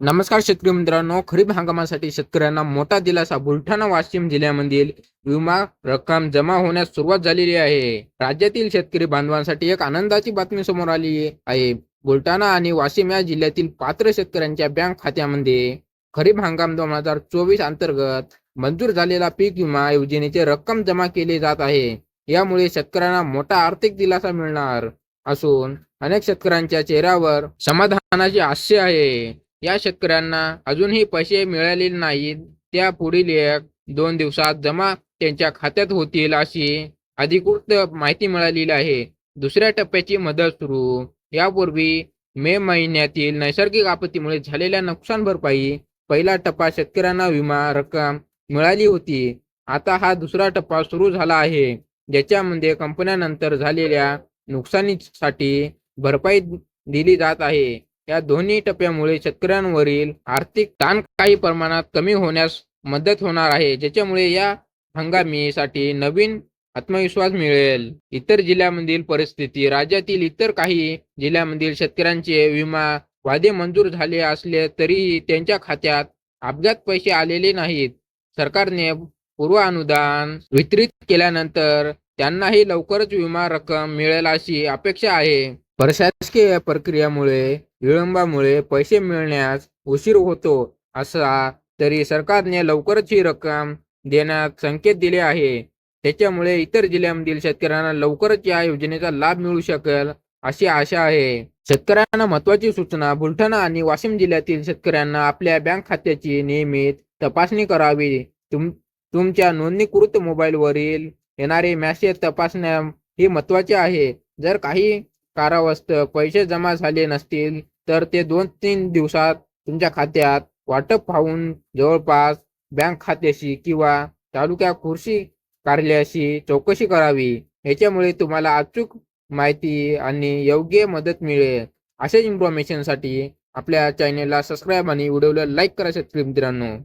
नमस्कार शेतकरी मित्रांनो खरीप हंगामासाठी शेतकऱ्यांना मोठा दिलासा. बुलढाणा वाशिम जिल्ह्यामधील विमा रक्कम जमा होण्यास सुरुवात झालेली आहे. राज्यातील शेतकरी बांधवांसाठी एक आनंदाची बातमी समोर आली आहे. बुलढाणा आणि वाशिम या जिल्ह्यातील पात्र शेतकऱ्यांच्या बँक खात्यामध्ये खरीप हंगाम दोन हजार चोवीस अंतर्गत मंजूर झालेला पीक विमा योजनेचे रक्कम जमा केली जात आहे. यामुळे शेतकऱ्यांना मोठा आर्थिक दिलासा मिळणार असून अनेक शेतकऱ्यांच्या चेहऱ्यावर समाधानाची आशय आहे. या शेतकऱ्यांना अजूनही पैसे मिळालेले नाहीत. त्या पुढील एक दोन दिवसात जमा त्यांच्या खात्यात होतील अशी अधिकृत माहिती मिळालेली आहे. दुसऱ्या टप्प्याची मदत सुरू. यापूर्वी मे महिन्यातील नैसर्गिक आपत्तीमुळे झालेल्या नुकसान भरपाई पहिला टप्पा शेतकऱ्यांना विमा रक्कम मिळाली होती. आता हा दुसरा टप्पा सुरू झाला आहे. ज्याच्यामध्ये कंपन्यानंतर झालेल्या नुकसानीसाठी भरपाई दिली जात आहे. या दोन्ही टप्प्यामुळे शेतकऱ्यांवरील आर्थिक ताण काही प्रमाणात कमी होण्यास मदत होणार आहे ज्याच्यामुळे या हंगामीसाठी नवीन आत्मविश्वास मिळेल. इतर जिल्ह्यामधील परिस्थिती राज्यातील इतर काही जिल्ह्यामधील शेतकऱ्यांचे विमा वादे मंजूर झाले असले तरीही त्यांच्या खात्यात अपघात पैसे आलेले नाहीत. सरकारने पूर्व अनुदान वितरित केल्यानंतर त्यांनाही लवकरच विमा रक्कम मिळेल अशी अपेक्षा आहे. प्रशासकीय प्रक्रियेमुळे विलंबामुळे पैसे मिळण्यास उशीर होतो असा तरी सरकारने लवकरच ही रक्कम देण्यात संकेत दिले आहे. त्याच्यामुळे इतर जिल्ह्यामधील शेतकऱ्यांना लवकरच या योजनेचा लाभ मिळू शकेल अशी आशा आहे. शेतकऱ्यांना महत्वाची सूचना बुलढाणा आणि वाशिम जिल्ह्यातील शेतकऱ्यांना आपल्या बँक खात्याची नियमित तपासणी करावी. तुम तुमच्या नोंदणीकृत मोबाईलवरील येणारे मॅसेज तपासण्या हे महत्त्वाचे आहे. जर काही कारावस्थ पैसे जमा झाले नसतील तर ते दोन तीन दिवसात तुमच्या खात्यात वाटप पाहून जवळपास बँक खात्याशी किंवा तालुक्या कृषी कार्यालयाशी चौकशी करावी. याच्यामुळे तुम्हाला अचूक माहिती आणि योग्य मदत मिळेल. अशाच इन्फॉर्मेशनसाठी आपल्या चॅनेलला सबस्क्राईब आणि व्हिडिओला लाईक करायचं मित्रांनो.